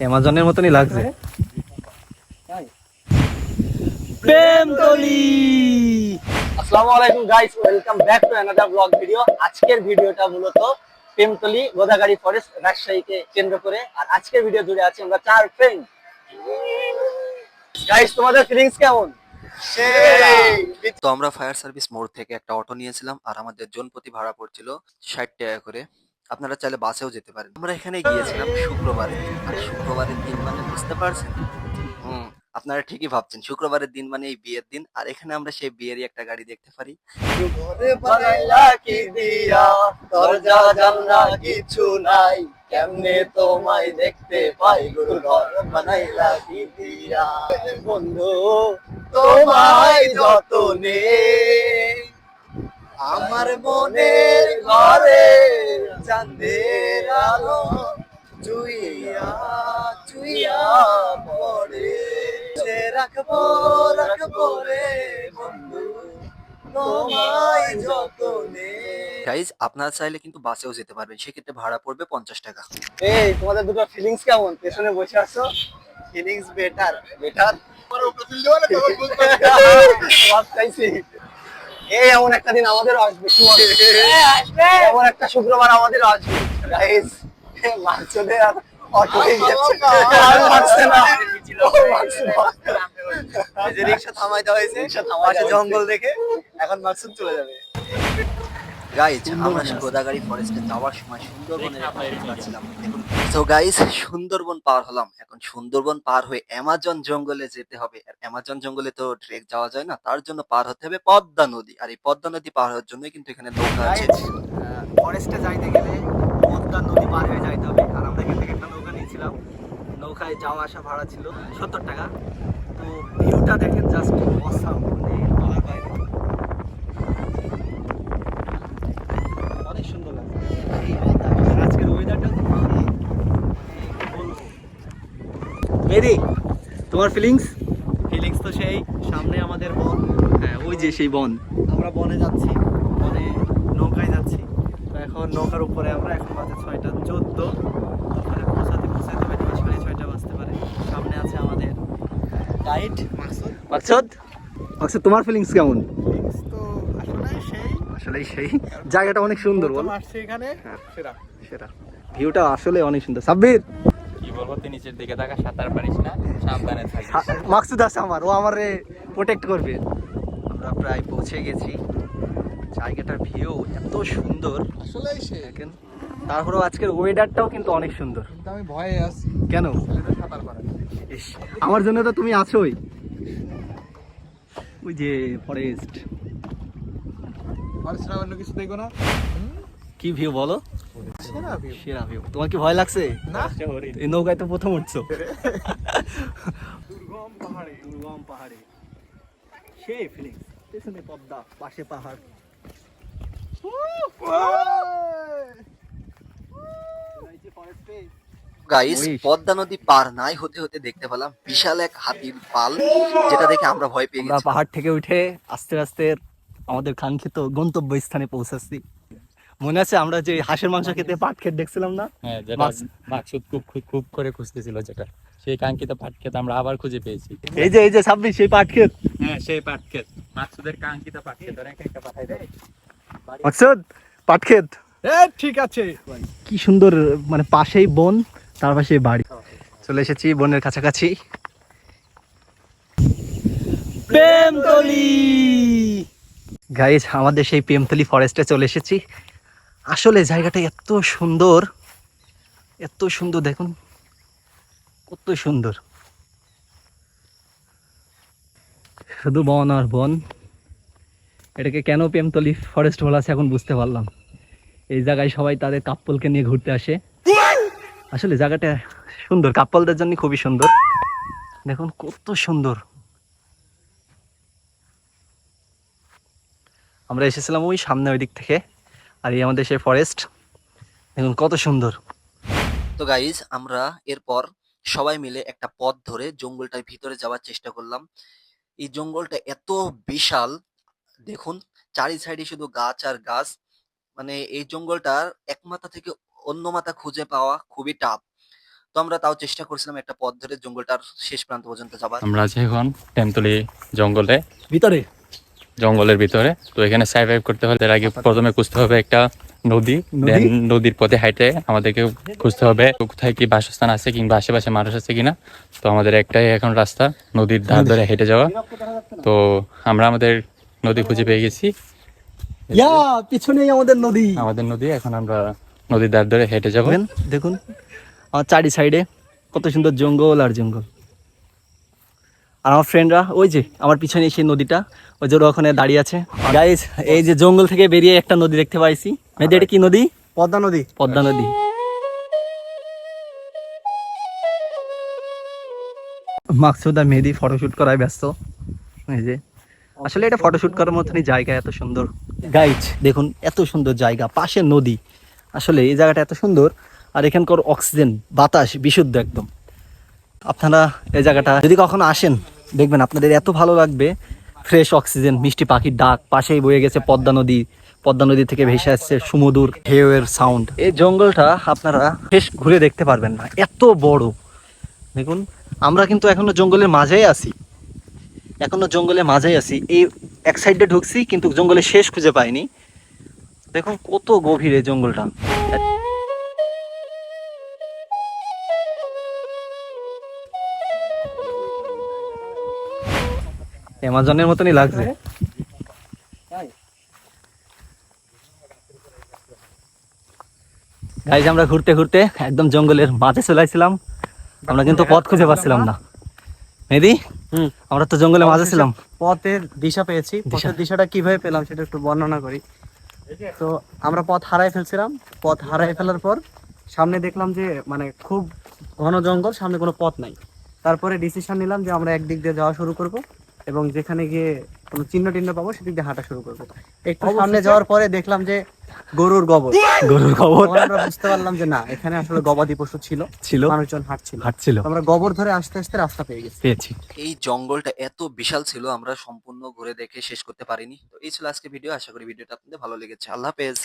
অ্যামাজনের মতনই লাগছে। প্রেমতলি আসসালামু আলাইকুম guys welcome back to another blog video আজকের ভিডিওটা মূলত প্রেমতলি গোদাগাড়ি ফরেস্ট রাজশাহীকে কেন্দ্র করে। আর আজকের ভিডিও জুড়ে আছি আমরা চার ফ্রেন্ড গাইস তোমাদের ফিলিংস কেমন? তো আমরা ফায়ার সার্ভিস মোড় থেকে একটা অটো নিয়েছিলাম আর আমাদের জনপ্রতি ভাড়া পড়ছিল ষাট টাকা করে। আপনারা চাইলে বাসেও যেতে পারেন। আমরা এখানে গিয়েছিলাম শুক্রবারে আর শুক্রবারের দিন মানে বুঝতে পারছেন? হুম, আপনারা ঠিকই ভাবছেন। শুক্রবারের দিন মানে এই বিয়ের দিন। আর এখানে আমরা সেই বিয়েরই একটা গাড়ি দেখতে পারি। কিছু নাই। কেমনে তোমায় দেখতে পাই? গুরু ঘর বানাইলা কি দিয়া বন্ধু, তোমায় যতনে। আমার মনের ঘরে চাঁদের আলো চুইয়া চুইয়া পড়ে। সে রাখব রাখব রে বন্ধু তোমায় যতনে। গাইজ আপনারা চাইলে কিন্তু বাসেও যেতে পারবেন সেক্ষেত্রে ভাড়া পড়বে পঞ্চাশ টাকা। এই তোমাদের দুটো ফিলিংস কেমন? পেছনে বসে আছো? ফিলিংস বেটার বেটার এই এমন একটা দিন আমাদেরও আসবে বলো? এমন একটা শুক্রবার আমাদের আসবে। গাইস মাংসদের আর অটো হয়ে যাচ্ছে আর মারছে না। ও মারছে না। এই যে রিক্সা থামাইতে হয়েছে জঙ্গল দেখে এখন মাকসুদ চলে যাবে। গাইজ আমরা গোদাগাড়ি ফরেস্টে যাওয়ার সময় সুন্দরবনের পাচ্ছিলাম তো গাইজ সুন্দরবন পার হলাম। এখন সুন্দরবন পার হয়ে অ্যামাজন জঙ্গলে যেতে হবে। আর অ্যামাজন জঙ্গলে তো ট্রেক যাওয়া যায় না তার জন্য পার হতে হবে পদ্মা নদী। আর এই পদ্মা নদী পার হওয়ার জন্য কিন্তু এখানে নৌকা আছে। ফরেস্টে যাইতে গেলে পদ্মা নদী পার হয়ে যাইতে হবে। আর আমরা এখান থেকে একটা নৌকা নিয়েছিলাম। নৌকায় যাওয়া আসা ভাড়া ছিল সত্তর টাকা। তো ভিউটা দেখেন জাস্ট অসাম মানে বলার বাইরে অনেক সুন্দর লাগছে এই বাতাস আর আজকের ওয়েদারটা তো ভালো মেরি তোমার ফিলিংস ফিলিংস তো সেই সামনে আমাদের বন। হ্যাঁ ওই যে সেই বন। আমরা বনে যাচ্ছি বনে নৌকায় যাচ্ছি। তো এখন নৌকার উপরে আমরা এখন বাজে ছয়টা চোদ্দ। ওখানে পৌঁছাতে পৌঁছাতে হয়তো বা সাড়ে ছয়টা বাজতে পারে। সামনে আছে আমাদের গাইড মাকসুদ। মাকসুদ? মাকসুদ তোমার ফিলিংস কেমন? তো আসলে সেই। আসলে সেই। জায়গাটা অনেক সুন্দর বল। আসছে এখানে সেরা। সেটা ভিউটা আসলে অনেক সুন্দর। সাব্বির? কি বলব তুই নিচের দিকে থাকা সাঁতার পারিস না। মাকসুদ আছে আমার ও আমারে প্রোটেক্ট করবে। আমরা প্রায় পৌঁছে গেছি। জায়গাটার ভিউ এত সুন্দর। আসলে সে। দেখেন তারপরেও আজকের ওয়েদারটাও কিন্তু অনেক সুন্দর। কিন্তু আমি ভয়ে আছি। কেন? ছেলেটা সাঁতার পারে ইস, আমার জন্য তো তুমি আছোই। ওই যে ফরেস্ট আর সেরা অন্য কিছু দেখব না? কি ভিউ বলো? সেরা ভিউ তোমার কি ভয় লাগছে? না। এই নৌকায় তো প্রথম উঠছো। দুর্গম পাহাড়ে দুর্গম পাহাড়ে। সেই ফিলিংস পেছনে পদ্মা পাশে পাহাড়। গাইস পদ্মা নদী পার নাই হতে হতে দেখতে পেলাম বিশাল এক হাতির পাল যেটা দেখে আমরা ভয় পেয়ে গেছি। পাহাড় থেকে উঠে আস্তে আস্তে আমাদের কাঙ্ক্ষিত গন্তব্য স্থানে পৌঁছাচ্ছি। মনে আছে আমরা যে হাঁসের মাংস খেতে পাট খেতে দেখছিলাম না? হ্যাঁ যেটা মাকসুদ- খুব খুব খুব করে খুঁজতেছিল যেটা। সেই কাঙ্ক্ষিত পাট ক্ষেত আমরা আবার খুঁজে পেয়েছি। এই যে এই যে ছাব্বিশ সেই পাট খেত। হ্যাঁ সেই পাট ক্ষেত মাকসুদের কাঙ্ক্ষিত পাট ক্ষেত ওরা একটা পাঠাই দেয়। মাকসুদ পাট খেত। এ ঠিক আছে। কি সুন্দর মানে পাশেই বন তার পাশে বাড়ি। চলে এসেছি বনের কাছাকাছি। প্রেমতলি। গাইজ আমাদের সেই প্রেমতলি ফরেস্টে চলে এসেছি। আসলে জায়গাটা এত সুন্দর এত সুন্দর দেখুন, কত সুন্দর। শুধু বন আর বন, এটাকে কেন প্রেমতলি ফরেস্ট বলা আছে এখন বুঝতে পারলাম। এই জায়গায় সবাই তাদের কাপ্পলকে নিয়ে ঘুরতে আসে। আসলে জায়গাটা সুন্দর, কাপ্পলদের জন্য খুবই সুন্দর। দেখুন কত সুন্দর। আমরা এসেছিলাম ওই সামনে ওই দিক থেকে। আর এই আমাদের সেই ফরেস্ট দেখুন কত সুন্দর। তো গাইজ আমরা এরপর সবাই মিলে একটা পথ ধরে জঙ্গলটার ভিতরে যাওয়ার চেষ্টা করলাম। এই জঙ্গলটা এত বিশাল দেখুন চারি সাইডে শুধু গাছ আর গাছ। মানে এই জঙ্গলটার এক মাথা থেকে অন্য মাথা খুঁজে পাওয়া খুবই টাফ তো আমরা তাও চেষ্টা করছিলাম একটা পথ ধরে জঙ্গলটার শেষ প্রান্ত পর্যন্ত যাবার। আমরা আছি এখন টেমতলি জঙ্গলে। ভিতরে। জঙ্গলের ভিতরে। তো এখানে সার্ভাইভ করতে হলে তার আগে প্রথমে খুঁজতে হবে একটা নদী? দেন নদীর পথে হাইটে আমাদেরকে খুঁজতে হবে কোথায় কি বাসস্থান আছে কিংবা আশেপাশে মানুষ আছে কিনা। তো আমাদের একটাই এখন রাস্তা নদীর ধার ধরে হেঁটে যাওয়া। তো আমরা আমাদের নদী খুঁজে পেয়ে গেছি। ইয়া পিছনেই আমাদের নদী। আমাদের নদী এখন আমরা নদীর ধার ধরে হেঁটে যাব। দেখুন চারি সাইডে কত সুন্দর জঙ্গল আর জঙ্গল। আর আমার ফ্রেন্ডরা ওই যে আমার পিছনে সেই নদীটা ওই যে ওরা ওখানে দাঁড়িয়ে আছে। গাইজ এই যে জঙ্গল থেকে বেরিয়ে একটা নদী দেখতে পাইছি। এটা কি নদী? পদ্মা নদী। পদ্মা নদী। মাকসুদ আর মেহেদি ফটোশুট করায় ব্যস্ত। এই যে। আসলে এটা ফটোশুট করার মতনই জায়গা এত সুন্দর। গাইজ দেখুন এত সুন্দর জায়গা পাশে নদী। আসলে এই জায়গাটা এত সুন্দর আর এখানকার অক্সিজেন বাতাস বিশুদ্ধ একদম। আপনারা এই জায়গাটা যদি কখনো আসেন, দেখবেন আপনাদের এত ভালো লাগবে। ফ্রেশ অক্সিজেন, মিষ্টি পাখির ডাক, পাশেই বয়ে গেছে পদ্মা নদী। পদ্মা নদী থেকে ভেসে আসছে সুমধুর ঢেউয়ের সাউন্ড এই জঙ্গলটা আপনারা শেষ ঘুরে দেখতে পারবেন না, এত বড়। দেখুন, আমরা কিন্তু এখনও জঙ্গলের মাঝেই আছি। এখনও জঙ্গলের মাঝেই আছি। এই এক সাইডে ঢুকছি, কিন্তু জঙ্গলের শেষ খুঁজে পাইনি। দেখুন, কত গভীর এই জঙ্গলটা। অ্যামাজনের মতনই লাগছে। গাইজ আমরা ঘুরতে ঘুরতে একদম জঙ্গলের মাঝে চলে আসছিলাম। আমরা কিন্তু পথ খুঁজে পাচ্ছিলাম না। মেদি হুম। আমরা তো জঙ্গলের মাঝে ছিলাম। পথের দিশা পেয়েছি। পথের দিশাটা কীভাবে পেলাম সেটা একটু বর্ণনা করি। তো আমরা পথ হারাই ফেলছিলাম। পথ হারাই ফেলার পর সামনে দেখলাম যে মানে খুব ঘন জঙ্গল সামনে কোনো পথ নাই। তারপরে ডিসিশন নিলাম যে আমরা একদিক দিয়ে যাওয়া শুরু করব। এবং যেখানে গিয়ে কোনো চিহ্ন টিহ্ন পাবো সেদিক দিয়ে হাঁটা শুরু করব। একটু সামনে যাওয়ার পরে দেখলাম যে গরুর গোবর গরুর তখন আমরা বুঝতে পারলাম যে না এখানে আসলে গবাদি পশু ছিল ছিল। মানুষজন হাঁটছিল। হাঁটছিল। আমরা গোবর ধরে আস্তে আস্তে রাস্তা পেয়ে গেছি। পেয়েছি। এই জঙ্গলটা এত বিশাল ছিল আমরা সম্পূর্ণ ঘুরে দেখে শেষ করতে পারিনি। তো এই ছিল আজকে ভিডিও আশা করি ভিডিওটা আপনাদের ভালো লেগেছে। আল্লাহ হাফেজ।